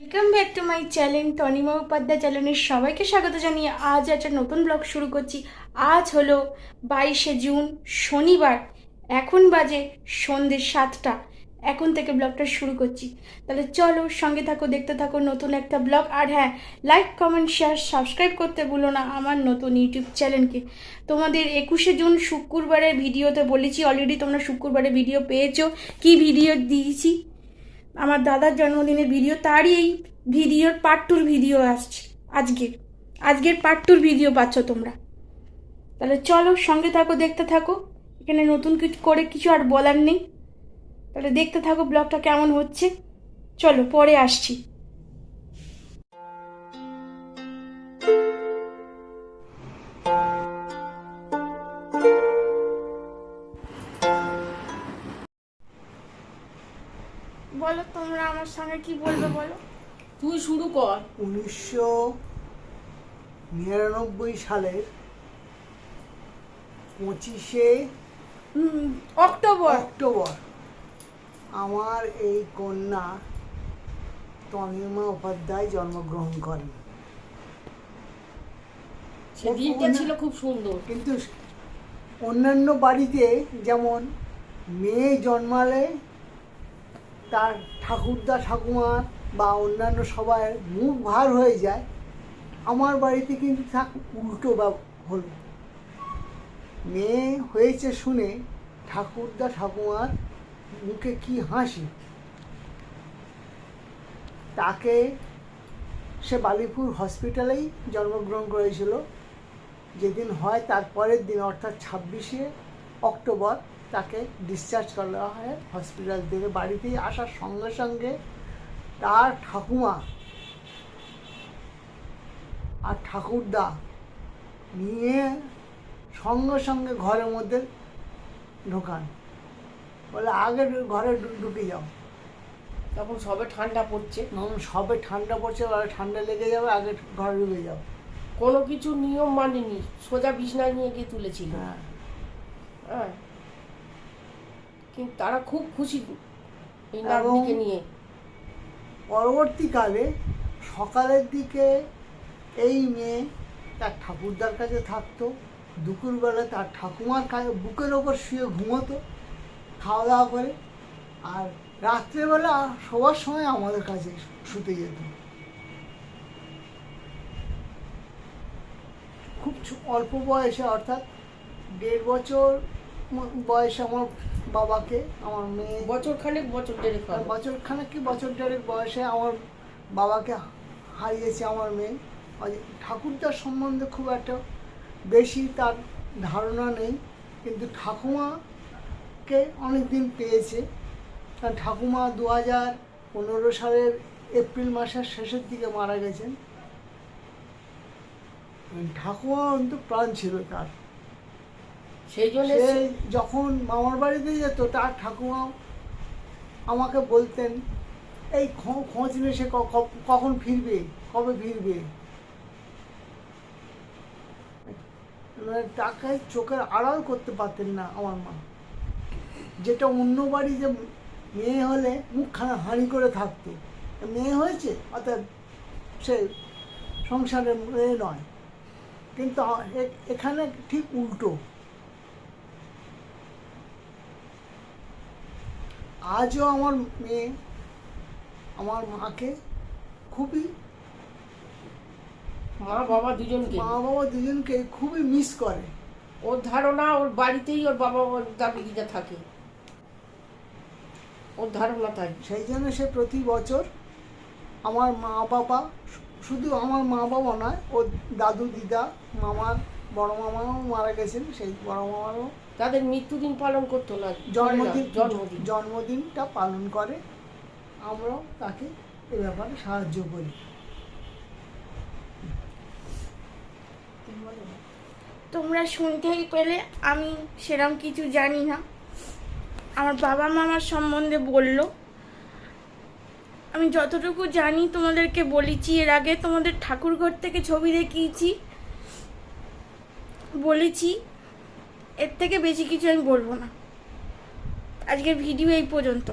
Welcome back to my channel Tanima Upadhyay চ্যানেলের সবাইকে স্বাগত জানিয়ে আজ একটা নতুন ব্লগ শুরু করছি। আজ হলো বাইশে জুন, শনিবার। এখন বাজে সন্ধ্যে সাতটা। এখন থেকে ব্লগটা শুরু করছি। তাহলে চলো সঙ্গে থাকো, দেখতে থাকো নতুন একটা ব্লগ আর হ্যাঁ লাইক কমেন্ট শেয়ার সাবস্ক্রাইব করতে ভুলো না আমার নতুন ইউটিউব চ্যানেলকে তোমাদের একুশে জুন শুক্রবারের ভিডিওতে বলেছি অলরেডি তোমরা শুক্রবারে ভিডিও পেয়েছ। কি ভিডিও দিয়েছি? আমার দাদার জন্মদিনের ভিডিও তারই এই ভিডিওর পার্ট টুর ভিডিও আসছে আজকে। আজকের পার্ট টুর ভিডিও পাচ্ছ তোমরা। তাহলে চলো সঙ্গে থাকো, দেখতে থাকো। এখানে নতুন কিছু করে কিছু আর বলার নেই। তাহলে দেখতে থাকো ব্লগটা কেমন হচ্ছে। চলো পরে আসছি। বলো তোমরা আমার সঙ্গে কি বলবে বলো। তুই শুরু কর। উনিশশো নিরানব্বই সালের পঁচিশে অক্টোবর। অক্টোবর। আমার এই কন্যা তনিমা উপাধ্যায় জন্মগ্রহণ করেন। সেদিনটা ছিল খুব সুন্দর। কিন্তু অন্যান্য বাড়িতে যেমন মেয়ে জন্মালে তার ঠাকুরদা ঠাকুমার বা অন্যান্য সবার মুখ ভার হয়ে যায়, আমার বাড়িতে কিন্তু থাক উল্টো বা হলো। মেয়ে হয়েছে শুনে ঠাকুরদা ঠাকুমার মুখে কি হাসি? তাকে সে বালিপুর হসপিটালেই জন্মগ্রহণ করেছিল। যেদিন হয় তার পরের দিন, অর্থাৎ ছাব্বিশে অক্টোবর তাকে ডিসচার্জ করা হয় হসপিটাল থেকে। বাড়িতেই আসার সঙ্গে সঙ্গে তার ঠাকুমা আর ঠাকুরদা নিয়ে সঙ্গে সঙ্গে ঘরের মধ্যে ঢোকান। বলে আগে ঘরে ঢুকে যাও। তখন সবে ঠান্ডা পড়ছে। তখন সবে ঠান্ডা পড়ছে ঠান্ডা লেগে যাবে আগে ঘরে ঢুকে যাও। কোনো কিছু নিয়ম মানেনি সোজা বিছনায় নিয়ে গিয়ে তুলেছিল। হ্যাঁ। হ্যাঁ। তারা খুব খুশি এই নাতনিকে নিয়ে। পরবর্তীকালে সকালের দিকে এই মেয়ে তার ঠাকুরদার কাছে থাকতো দুপুরবেলা তার ঠাকুমার কাছে বুকের ওপর শুয়ে ঘুমোতো খাওয়া দাওয়া করে আর রাত্রেবেলা শোবার সময় আমাদের কাছে শুতে যেত। খুব অল্প বয়সে অর্থাৎ দেড় বছর বয়সে আমার বাবাকে আমার মেয়ে। বছর খানেক বছর দেড়েক হবে বছর খানেক কি বছর দেড়েক বয়সে আমার বাবাকে হারিয়েছে আমার মেয়ে। ঠাকুরদার সম্বন্ধে খুব একটা বেশি তার ধারণা নেই কিন্তু ঠাকুমাকে অনেক দিন পেয়েছে। কারণ ঠাকুমা দু হাজার পনেরো সালের এপ্রিল মাসের শেষের দিকে মারা গেছেন। ঠাকুমা কিন্তু প্রাণ ছিল তার। সেই জন্য যখন মামার বাড়িতে যেত তার ঠাকুমা আমাকে বলতেন এই খোঁজ নিয়ে সে কখন ফিরবে? কবে ফিরবে? মানে তাকে চোখের আড়াল করতে পারতেন না আমার মা। যেটা অন্য বাড়ি যে মেয়ে হলে মুখখানা হাঁড়ি করে থাকতো। মেয়ে হয়েছে অর্থাৎ সে সংসারের মেয়ে নয়। কিন্তু এখানে ঠিক উল্টো। আজও আমার মেয়ে আমার মাকে খুবই মা বাবা দুজনকে? মা বাবা দুজনকে খুবই মিস করে। ওর ধারণা ওর বাড়িতেই ওর বাবা ওর দাদু দিদা থাকে। ওর ধারণা তাই। সেই জন্য সে প্রতি বছর আমার মা বাবা শুধু আমার মা বাবা নয় ওর দাদু দিদা মামার বড় মামাও মারা গেছেন সেই বড় মামারও তাদের মৃত্যুদিন পালন করতো না জন্মদিন জন্মদিন। জন্মদিনটা পালন করে। আমরাও তাকে এ ব্যাপারে সাহায্য করি। তোমরা শুনতেই পেলে আমি সেরকম কিছু জানি না। আমার বাবা মামার সম্বন্ধে বলল। আমি যতটুকু জানি তোমাদেরকে বলেছি। এর আগে তোমাদের ঠাকুরঘর থেকে ছবি দেখিয়েছি। বলেছি এর থেকে বেশি কিছু আমি বলব না। আজকের ভিডিও এই পর্যন্ত।